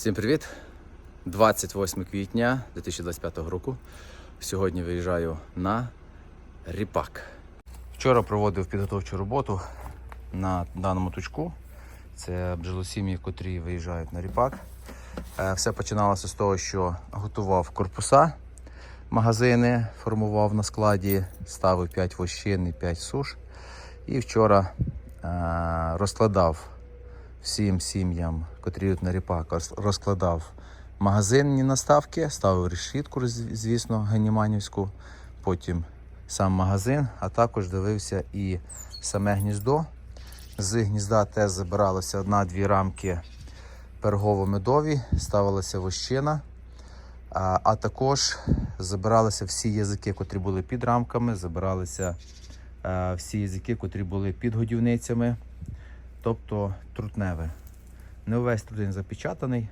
Всім привіт! 28 квітня 2025 року. Сьогодні виїжджаю на ріпак. Вчора проводив підготовчу роботу на даному точку. Це бджолосім'ї, котрі виїжджають на ріпак. Е, Все починалося з того, що готував корпуса, магазини, формував на складі, ставив 5 вощин і 5 суш. І вчора е, розкладав всім сім'ям, котрі на ріпак, розкладав магазинні наставки, ставив решітку, звісно, геніманівську, потім сам магазин, а також дивився і саме гніздо. З гнізда теж забиралося одна-дві рамки пергово-медові, ставилася вощина. А, а також забиралися всі язики, котрі були під рамками, забиралися е, всі язики, котрі були під годівницями, тобто трутневе. Не увесь трутень запечатаний,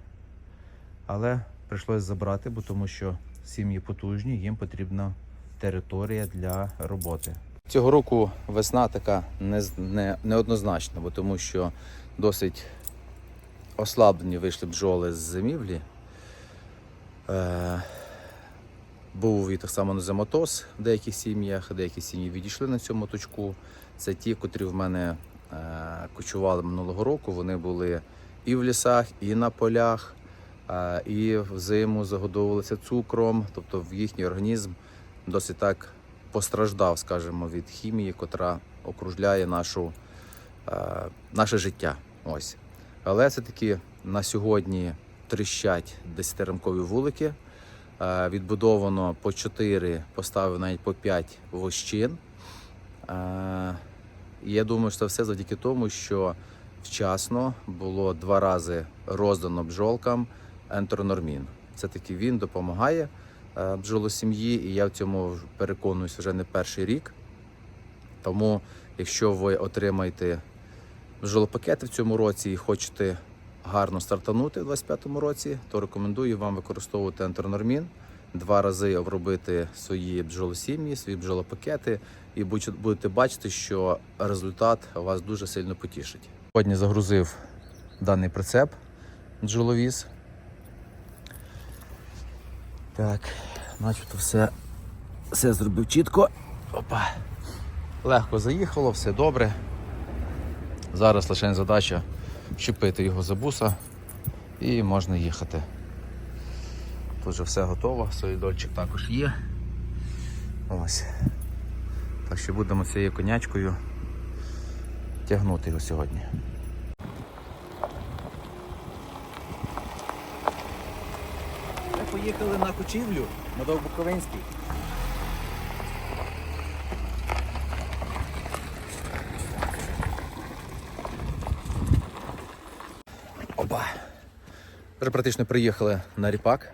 але прийшлось забрати, бо тому що сім'ї потужні, їм потрібна територія для роботи. Цього року весна така не, не, неоднозначна, бо тому що досить ослаблені вийшли бджоли з зимівлі. Е, був і так само нозематоз в деяких сім'ях, деякі сім'ї відійшли на цьому точку. Це ті, котрі в мене кочували минулого року. Вони були і в лісах, і на полях, е, і взиму загодовувалися цукром, тобто в їхній організм досить так постраждав, скажімо, від хімії, котра окружляє нашу, е, наше життя. Ось. Але все-таки на сьогодні тріщать 10-рамкові вулики. Е, Відбудовано по 4, поставив навіть по 5 вощин. І я думаю, що все завдяки тому, що вчасно було два рази роздано бджолкам ентронормін. Це таки він допомагає е, бджолосім'ї, і я в цьому переконуюсь вже не перший рік. Тому, якщо ви отримаєте бджолопакети в цьому році і хочете гарно стартанути в 2025 році, то рекомендую вам використовувати ентронормін, два рази обробити свої бджолосім'ї, свої бджолопакети, і будете бачити, що результат вас дуже сильно потішить. Сьогодні загрузив даний прицеп бджоловіз. Так, начебто все, все зробив чітко. Опа. Легко заїхало, все добре. Зараз лише задача вчепити його за буса і можна їхати. Тут вже все готово, солідольчик також є. Ось. Так що будемо цією конячкою тягнути його сьогодні. Ми поїхали на кочівлю на Довбуковинський. Опа. Вже практично приїхали на ріпак.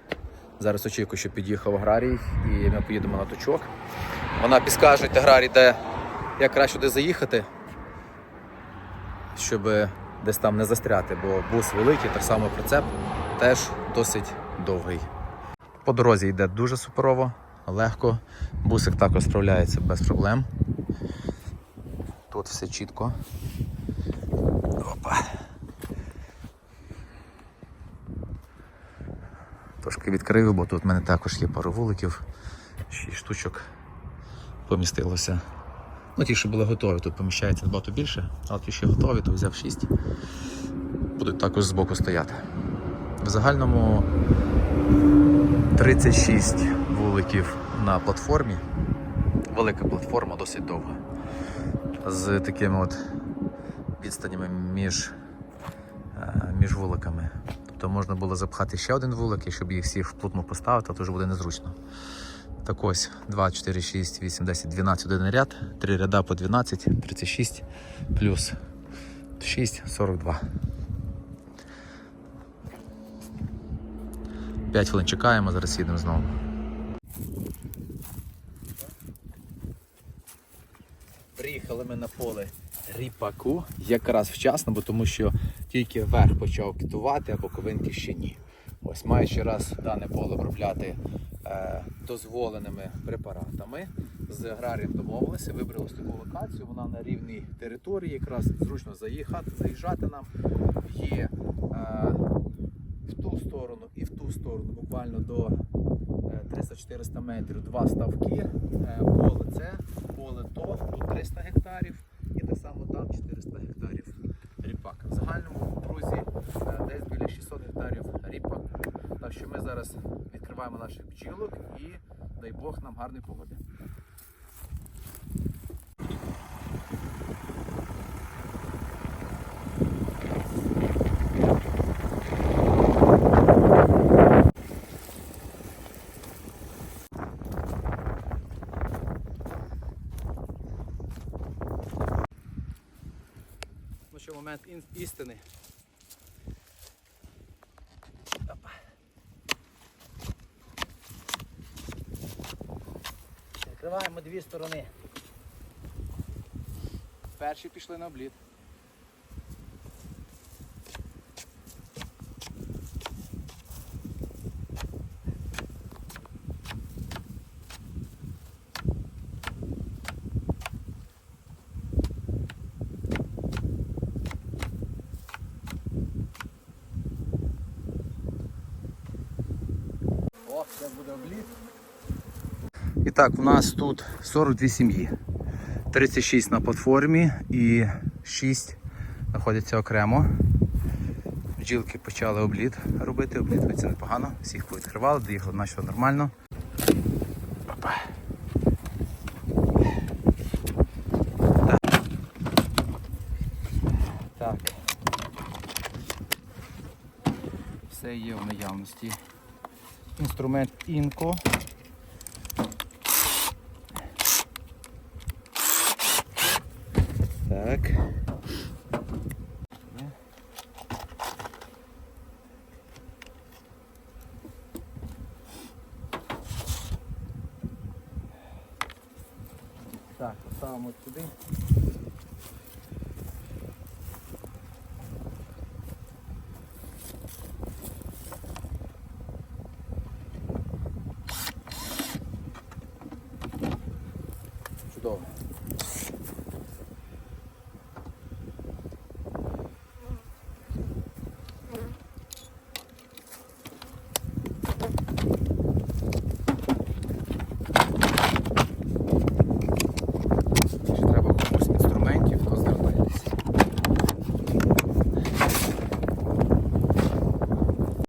Зараз очікую, що під'їхав аграрій і ми поїдемо на точок. Вона підскаже аграрій, де як краще де заїхати, щоб десь там не застряти, бо бус великий, так само прицеп теж досить довгий. По дорозі йде дуже суперово, легко. Бусик також справляється без проблем. Тут все чітко. Опа. Трошки відкрив, бо тут в мене також є пару вуликів, 6 штучок помістилося. Ну, ті, що були готові, тут поміщається набагато більше, але ті, що готові, то взяв 6. Будуть також збоку стояти. В загальному 36 вуликів на платформі. Велика платформа, досить довга. З такими от відстанями між, е, між вуликами. Тобто можна було запхати ще один вулик, і щоб їх всіх вплотну поставити, то вже буде незручно. Так ось 2, 4, 6, 8, 10, 12 один ряд, 3 ряда по 12, 36 плюс 6, 42. 5 хвилин чекаємо, зараз їдемо знову. Приїхали ми на поле ріпаку якраз вчасно, бо тому що тільки верх почав китувати, а боковинки ще ні. Ось маючи раз дане поле обробляти е, дозволеними препаратами. З аграрієм домовилися, вибрали таку локацію. Вона на рівній території, якраз зручно заїхати, заїжджати нам. Є е, в ту сторону. і в ту сторону, буквально до е, 300-400 метрів, два ставки. Е, Поле це, поле то, тут 300 гектарів і так само там 400 гектарів ріпак. В загальному друзі е, десь біля 600 гектарів ріпак. Так що ми зараз відкриваємо наших бджілок і дай Бог нам гарної погоди. Ну момент істини. Відкриваємо дві сторони. Перші пішли на обліт. О, це буде обліт. І так, у нас тут 42 сім'ї. 36 на платформі і 6 знаходяться окремо. Бджілки почали обліт робити, облітується непогано. Всіх повідкривали, доїхали на що нормально. Опа. Так. Все є в наявності. Інструмент інко. Так. Є. Так, поставимо сюди. Чудово.